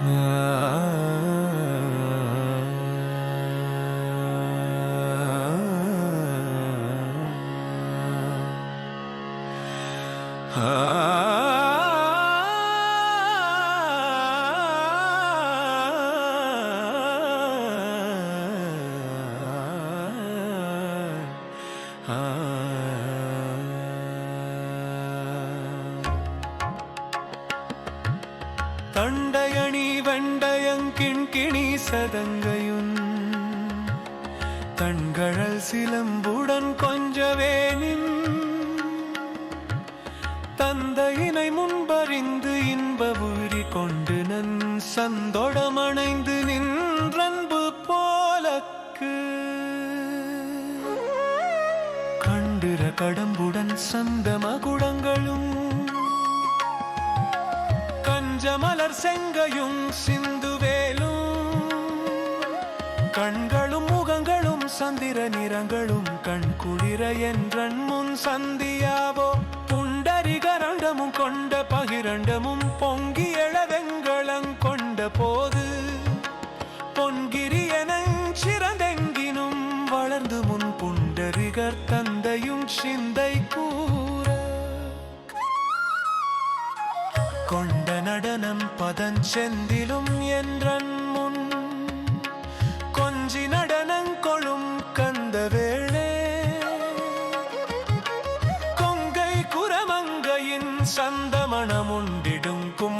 Ah തണ്ടയണി വെണ്ടയം കിൺകിണി സതങ്കയും തൺകഴൽ சிலம்புடன் கொஞ்சவே நின் தந்தையினை முன்பறிந்து இன்ப உரி கொண்டு நன் சந்தொடமணைந்து நின்றன்பு போலக்கு கண்டிர கடம்புடன் சந்த மகுடங்களும் மலர் செங்கையும் சிந்துவேலும் கண்களும் முகங்களும் சந்திர நிறங்களும் கண் குளிர என்றன் முன் சந்தியாவோ. புண்டரிகரண்டமும் கொண்ட பகிரண்டமும் பொங்கி எழவெங்களங் கொண்ட போது. பொன்கிரி சிறந்தெங்கினும் வளர்ந்து முன் புண்டரிகர் தந்தையும் சிந்தை கூ கொண்ட நடனம் பதஞ்செந்திலும் என்றன் முன் கொஞ்சி நடனங்கொழும் கந்த வேளே. கொங்கை குரமங்கையின் சந்தமணமுண்டிடும் கும்